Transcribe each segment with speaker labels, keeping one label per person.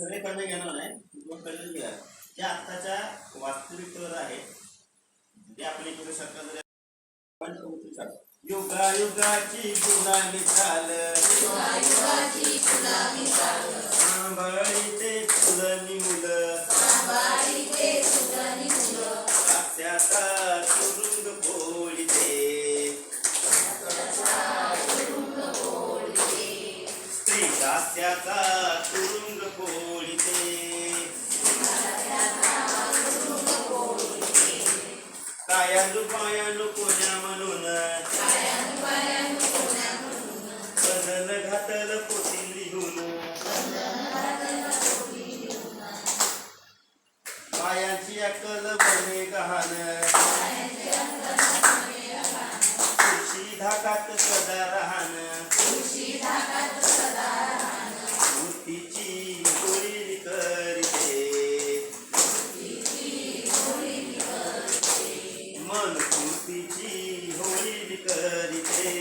Speaker 1: सगळे कमी घेणार नाही दोन कमी घ्या जे आत्ताच्या वास्तविकतेवर आहे ते आपण करू शकता जर पण उतरू शकता. युगा युगाची गुलामी चाल सांभाळीते तुलनी मुलं. स्त्री तुरुंग कायानु पायानु कोण्या म्हणून? बदल घातल पोटी लिहून. पायाची अक्कल बने गहाण. धाकात सदा मन कृतीची होळी करीते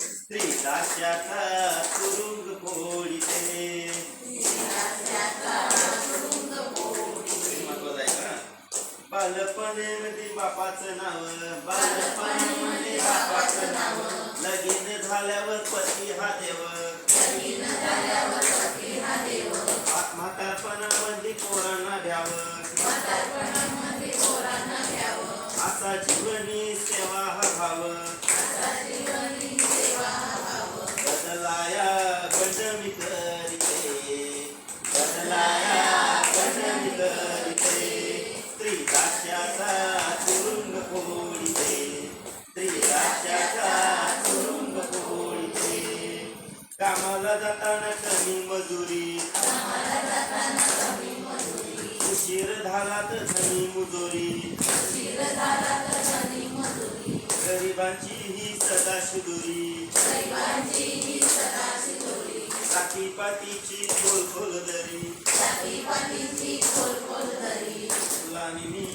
Speaker 1: स्त्री दास्याचा तुरुंग पोळीते महत्वाचं आहे का बालपणेमध्ये म्हणजे बापाचं नाव बालपणामध्ये म्हातारपणामध्ये पोरांना द्यावं. असा जीवनी सेवा हा भाव बदलाया गंडमी करीते. बदलाया गंडमी करीते. तुरुंग फोडीते. स्त्री तुरुंग फोडीते. कामाला जाताना कमी मजुरी. गरिबांची ही सदा शुदुरी साती पातीची खोल खोल दरी. फुलानी मी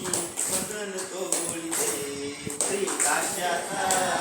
Speaker 1: मदन तोळीते स्त्री दास्याचा तुरुंग